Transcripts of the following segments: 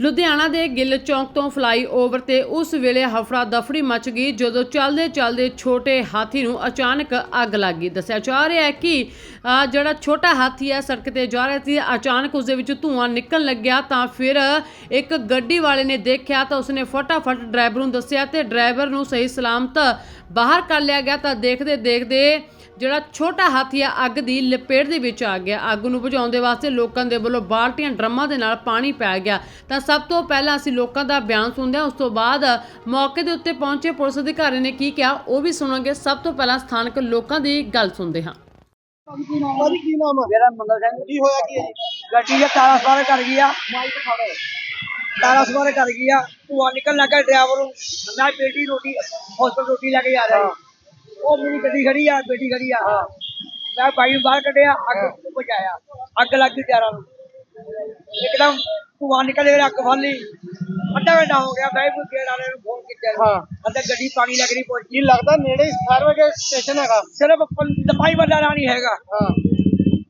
ਲੁਧਿਆਣਾ ਦੇ ਗਿੱਲ ਚੌਂਕ ਤੋਂ ਫਲਾਈਓਵਰ ਤੇ ਉਸ ਵੇਲੇ ਹਫੜਾ ਦਫੜੀ ਮਚ ਗਈ ਜਦੋਂ ਚੱਲਦੇ ਚੱਲਦੇ ਛੋਟੇ ਹਾਥੀ ਨੂੰ ਅਚਾਨਕ ਅੱਗ ਲੱਗ ਗਈ। ਦੱਸਿਆ ਜਾ ਰਿਹਾ ਹੈ ਕਿ ਜਿਹੜਾ ਛੋਟਾ ਹਾਥੀ ਹੈ, ਸੜਕ ਤੇ ਜਾ ਰਿਹਾ ਸੀ, ਅਚਾਨਕ ਉਸ ਦੇ ਵਿੱਚ ਧੂੰਆਂ ਨਿਕਲਣ ਲੱਗਿਆ ਤਾਂ ਫਿਰ ਇੱਕ ਗੱਡੀ ਵਾਲੇ ਨੇ ਦੇਖਿਆ ਤਾਂ ਉਸਨੇ ਫਟਾਫਟ ਡਰਾਈਵਰ ਨੂੰ ਦੱਸਿਆ ਤੇ ਡਰਾਈਵਰ ਨੂੰ ਸਹੀ ਸਲਾਮਤ ਬਾਹਰ ਕਰ ਲਿਆ ਗਿਆ ਤਾਂ ਦੇਖਦੇ ਦੇਖਦੇ ਜਿਹੜਾ ਛੋਟਾ ਹਾਥੀ ਆ ਅੱਗ ਦੀ ਲਪੇਟ ਦੇ ਵਿੱਚ ਆ ਗਿਆ। ਅੱਗ ਨੂੰ ਬੁਝਾਉਣ ਦੇ ਵਾਸਤੇ ਲੋਕਾਂ ਦੇ ਵੱਲੋਂ ਬਾਲਟੀਆਂ ਡਰਮਾਂ ਦੇ ਨਾਲ ਪਾਣੀ ਪੈ ਗਿਆ। ਤਾਂ ਸਭ ਤੋਂ ਪਹਿਲਾਂ ਅਸੀਂ ਲੋਕਾਂ ਦਾ ਬਿਆਨ ਸੁਣਦੇ ਹਾਂ ਉਸ ਤੋਂ ਬਾਅਦ ਮੌਕੇ ਦੇ ਉੱਤੇ ਪਹੁੰਚੇ ਪੁਲਿਸ ਅਧਿਕਾਰੀ ਨੇ ਕੀ ਕਿਹਾ ਉਹ ਵੀ ਸੁਣਾਂਗੇ ਸਭ ਤੋਂ ਪਹਿਲਾਂ ਸਥਾਨਕ ਲੋਕਾਂ ਦੀ ਗੱਲ ਸੁਣਦੇ ਹਾਂ। ਭਾਜੀ ਕੀ ਨਾਮ ਹੈ ਮੇਰਾ ਮੰਗਲ ਸਿੰਘ। ਕੀ ਹੋਇਆ ਕੀ ਹੈ ਜੀ? ਗੱਡੀ ਦੇ ਤਾਰਾ ਸਵਾਰ ਕਰ ਗਿਆ ਤਾਰਾ ਸਵਾਰ ਕਰ ਗਿਆ ਧੂਆ ਨਿਕਲ ਲੱਗਾ ਡਰਾਈਵਰ ਨੂੰ। ਮੈਂ ਬੇਟੀ ਰੋਟੀ ਹਸਪਤਾਲ ਰੋਟੀ ਲੈ ਕੇ ਜਾ ਰਿਹਾ ਉਹ ਮੇਰੀ ਗੱਡੀ ਖੜੀ ਆ ਬੇਟੀ ਖੜੀ ਆ ਮੈਂ ਬਾਈ ਨੂੰ ਬਾਹਰ ਕੱਢਿਆ ਅੱਗ ਬੁਝਾਇਆ ਅੱਗ ਲੱਗ ਗਈ ਟਾਇਰਾਂ ਨੂੰ। ਇੱਕਦਮ ਧੂਆ ਨਿਕਲ ਅੱਗ ਫੜ ਲਈ। ਅੱਧਾ ਘੰਟਾ ਹੋ ਗਿਆ ਮੈਂ ਵੀ ਗੇੜ ਵਾਲੇ ਨੂੰ ਫੋਨ ਕੀਤਾ। ਹਾਂ। ਅੰਦਰ ਗੱਡੀ ਪਾਣੀ ਲੱਗ ਰਹੀ ਪਹੁੰਚ। ਲੱਗਦਾ ਨੇੜੇ ਹੀ ਫਾਇਰ ਬ੍ਰਿਗੇਡ ਸਟੇਸ਼ਨ ਹੈਗਾ। ਸਿਰਫ ਦਫਾਈ ਬੰਦਾ ਨਹੀਂ ਹੈਗਾ। ਹਾਂ।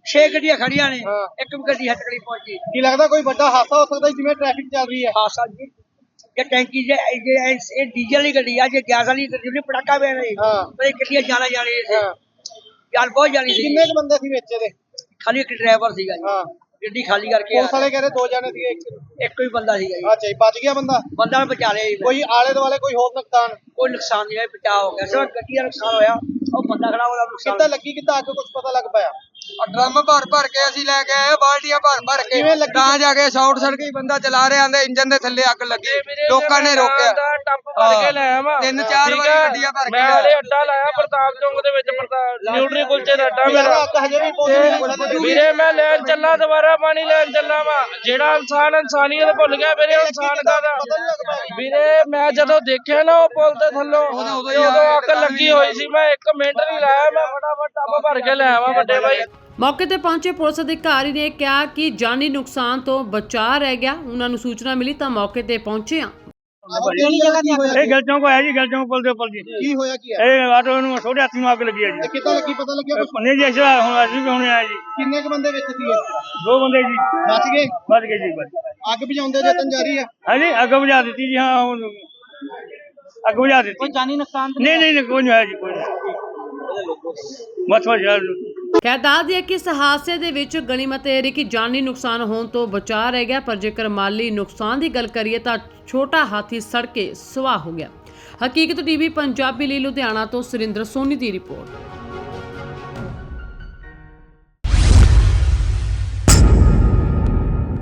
ਛੇ ਗੱਡੀਆਂ ਖੜੀਆਂ ਨੇ। ਹਾਂ। ਇੱਕ ਵੀ ਗੱਡੀ ਹੱਥ ਕਰੀ ਪਹੁੰਚੀ। ਕੀ ਲੱਗਦਾ ਕੋਈ ਵੱਡਾ ਹਾਦਸਾ ਹੋ ਸਕਦਾ ਹੈ ਜਿਵੇਂ ਟ੍ਰੈਫਿਕ ਚੱਲ ਰਹੀ ਹੈ। ਖਾਸਾ ਜੀ ਜੇ ਜੇ ਇਹ ਇਹ ਡੀਜ਼ਲ ਵਾਲੀ ਗੱਡੀ ਆ ਜੇ ਗੈਸ ਵਾਲੀ ਗੱਡੀ ਨਹੀਂ ਪਟਾਕਾ ਪਿਆ ਨਹੀਂ ਹਾਂ। ਪਰ ਇਹ ਗੱਡੀਆਂ ਜਾਣਾ ਜਾਣੀ ਸੀ। ਹਾਂ। ਜਾਨ ਬਹੁਤ ਜਾਣੀ ਸੀ। ਕਿੰਨੇ ਕੁ ਬੰਦੇ ਸੀ ਵਿੱਚ ਇਹਦੇ? ਖਾਲੀ ਇੱਕ ਡਰਾਈਵਰ ਸੀਗਾ ਜੀ। ਹਾਂ। ਗੱਡੀ ਖਾਲੀ ਕਰਕੇ ਪੁਲਿਸ ਆ ਵਾਲੇ ਕਹਿੰਦੇ ਦੋ ਜਣੇ ਸੀ ਇੱਕ ਇੱਕ ਹੀ ਬੰਦਾ ਸੀਗਾ ਜੀ। ਅੱਛਾ ਜੀ ਬਚ ਗਿਆ ਬੰਦਾ? ਬੰਦਾ ਨੂੰ ਬਚਾ ਲਿਆ ਜੀ। ਕੋਈ ਆਲੇ ਦੁਆਲੇ ਕੋਈ ਹੋਰ ਨੁਕਸਾਨ? ਕੋਈ ਨੁਕਸਾਨ ਨਹੀਂ ਹੋਇਆ ਬਚਾਅ ਹੋ ਗਿਆ। ਸਿਰਫ ਗੱਡੀ ਦਾ ਨੁਕਸਾਨ ਹੋਇਆ ਉਹ ਬੰਦਾ ਖੜਾ ਉਹਦਾ ਨੁਕਸਾਨ ਕਿੱਦਾਂ ਲੱਗੀ ਕਿੱਦਾਂ ਅੱਗ ਕੁਝ ਪਤਾ ਲੱਗ ਪਾਇਆ ਡਰਮ ਭਰ ਭਰ ਕੇ ਅਸੀਂ ਲੈ ਕੇ ਆਏ ਬਾਲਟੀਆਂ ਭਰ ਭਰ ਕੇ। ਲੱਗੀ? ਤਾਂ ਜਾ ਕੇ ਸ਼ਾਰਟ ਸਰਕਟ ਬੰਦਾ ਚਲਾ ਰਿਹਾ ਆਂਦੇ ਇੰਜਨ ਦੇ ਥੱਲੇ ਅੱਗ ਲੱਗੀ। ਲੋਕਾਂ ਨੇ ਰੋਕਿਆ। ਟੱਪ ਭਰ ਕੇ ਲੈ ਆਵਾਂ। ਤਿੰਨ ਚਾਰ ਵਾਰੀ ਗੱਡੀਆਂ ਭਰ ਕੇ ਮੈਂ। ਹਲੇ ਅੱਡਾ ਲਾਇਆ ਪ੍ਰਤਾਪ ਚੌਂਕ ਦੇ ਵਿੱਚ ਪ੍ਰਤਾਪ ਨਿਊਟਰੀ ਕੁਲਚੇ ਦਾ ਅੱਡਾ ਮੇਰਾ। ਹਜੇ ਵੀ ਵੀਰੇ ਮੈਂ ਲੈਣ ਚੱਲਾ ਦੁਬਾਰਾ ਪਾਣੀ ਲੈਣ ਚੱਲਾ ਵਾ। ਜਿਹੜਾ ਇਨਸਾਨ ਇਨਸਾਨੀਅਤ ਭੁੱਲ ਗਿਆ ਵੀਰੇ ਉਹ ਇਨਸਾਨ ਪਾਇਆ ਵੀਰੇ ਮੈਂ ਜਦੋਂ ਦੇਖਿਆ ਨਾ ਉਹ ਪੁਲ ਤੇ ਥੱਲੋਂ ਉਦੋਂ ਅੱਗ ਲੱਗੀ ਹੋਈ ਸੀ ਮੈਂ 1 ਮਿੰਟ ਨਹੀਂ ਲਾਇਆ ਮੈਂ ਫਟਾਫਟ ਟੱਪ ਭਰ ਕੇ ਲੈ ਆਵਾਂ ਵੱਡੇ ਭਾਈ ਮੌਕੇ ਤੇ ਪਹੁੰਚੇ ਪੁਲਿਸ ਅਧਿਕਾਰੀ ਨੇ ਕਿਹਾ ਕਿ ਜਾਨੀ ਨੁਕਸਾਨ ਤੋਂ ਬਚਾਅ ਰਹਿ ਗਿਆ। ਉਹਨਾਂ ਨੂੰ ਸੂਚਨਾ ਮਿਲੀ ਤਾਂ ਮੌਕੇ ਤੇ ਪਹੁੰਚੇ ਹਾਂ। ਕਿਹੜੀ ਜਗ੍ਹਾ ਤੇ ਹੋਇਆ ਇਹ ਗਲ ਚੌਂਕ ਆਇਆ ਜੀ ਗਲ ਚੌਂਕ ਪੁਲ ਦੇ ਉੱਪਰ ਜੀ। ਕੀ ਹੋਇਆ ਕੀ ਹੈ? ਇਹ ਆਟੋ ਨੂੰ ਛੋਟੇ ਹਾਥੀ ਨੂੰ ਅੱਗ ਲੱਗੀ ਹੈ ਜੀ। ਇਹ ਕਿੱਦਾਂ ਲੱਗੀ? ਪਤਾ ਲੱਗਿਆ ਕੁਛ? ਪੰਨੇ ਜੀ ਐਸਾ ਹੁਣ ਅਸੀਂ ਵੀ ਹੁਣੇ ਆਏ ਜੀ। ਕਿੰਨੇ ਕੁ ਬੰਦੇ ਵਿੱਚ ਸੀ ਦੋ ਬੰਦੇ ਜੀ। ਬਚ ਗਏ? ਵੱਧ ਗਏ ਜੀ ਬਸ ਅੱਗ ਬੁਝਾਉਂਦੇ ਯਤਨ ਜਾਰੀ ਹੈ? ਹਾਂਜੀ ਅੱਗ ਬੁਝਾ ਦਿੱਤੀ ਜੀ ਹਾਂ ਹੁਣ ਅੱਗ ਬੁਝਾ ਦਿੱਤੀ। ਕੋਈ ਜਾਨੀ ਨੁਕਸਾਨ ਨਹੀਂ ਨਹੀਂ ਨਹੀਂ ਕੋਈ ਨਹੀਂ ਹੋਇਆ ਜੀ ਕੋਈ ਨਹੀਂ। ਬਸ ਬਸ ਯਾਰ। ਖੈਰ ਦੱਸ ਦਈਏ ਕਿ ਇਸ ਹਾਦਸੇ ਦੇ ਵਿੱਚ ਗਣੀਮਤ ਇਹ ਰਹੀ ਕਿ ਜਾਨੀ ਨੁਕਸਾਨ ਹੋਣ ਤੋਂ ਬਚਾ ਰਹਿ ਗਿਆ, ਪਰ ਜੇਕਰ ਮਾਲੀ ਨੁਕਸਾਨ ਦੀ ਗੱਲ ਕਰੀਏ ਤਾਂ ਛੋਟਾ ਹਾਥੀ ਸੜ ਕੇ ਸੁਆਹ ਹੋ ਗਿਆ। ਹਕੀਕਤ ਟੀਵੀ ਪੰਜਾਬੀ ਲਈ ਲੁਧਿਆਣਾ ਤੋਂ ਸੁਰਿੰਦਰ ਸੋਨੀ ਦੀ ਰਿਪੋਰਟ।